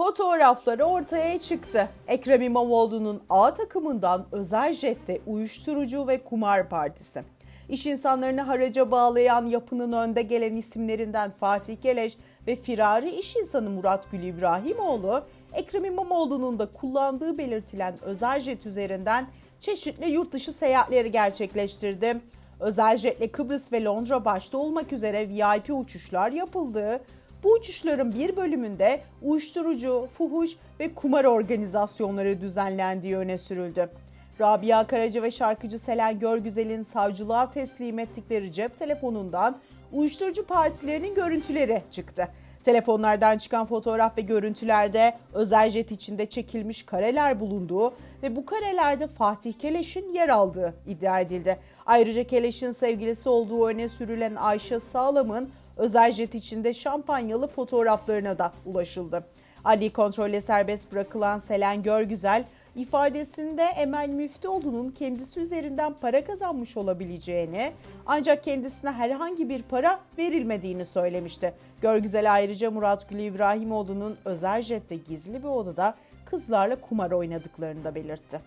Fotoğrafları ortaya çıktı. Ekrem İmamoğlu'nun A takımından özel jette uyuşturucu ve kumar partisi. İş insanlarını haraca bağlayan yapının önde gelen isimlerinden Fatih Geleş ve firari iş insanı Murat Gül İbrahimoğlu, Ekrem İmamoğlu'nun da kullandığı belirtilen özel jet üzerinden çeşitli yurt dışı seyahatleri gerçekleştirdi. Özel jetle Kıbrıs ve Londra başta olmak üzere VIP uçuşlar yapıldı. Bu uçuşların bir bölümünde uyuşturucu, fuhuş ve kumar organizasyonları düzenlendiği öne sürüldü. Rabia Karaca ve şarkıcı Selen Görgüzel'in savcılığa teslim ettikleri cep telefonundan uyuşturucu partilerinin görüntüleri çıktı. Telefonlardan çıkan fotoğraf ve görüntülerde özel jet içinde çekilmiş kareler bulunduğu ve bu karelerde Fatih Keleş'in yer aldığı iddia edildi. Ayrıca Keleş'in sevgilisi olduğu öne sürülen Ayşe Sağlam'ın özel jet içinde şampanyalı fotoğraflarına da ulaşıldı. Ali kontrolle serbest bırakılan Selen Görgüzel ifadesinde Emel Müftüoğlu'nun kendisi üzerinden para kazanmış olabileceğini ancak kendisine herhangi bir para verilmediğini söylemişti. Görgüzel ayrıca Murat Gül İbrahimoğlu'nun özel jette gizli bir odada kızlarla kumar oynadıklarını da belirtti.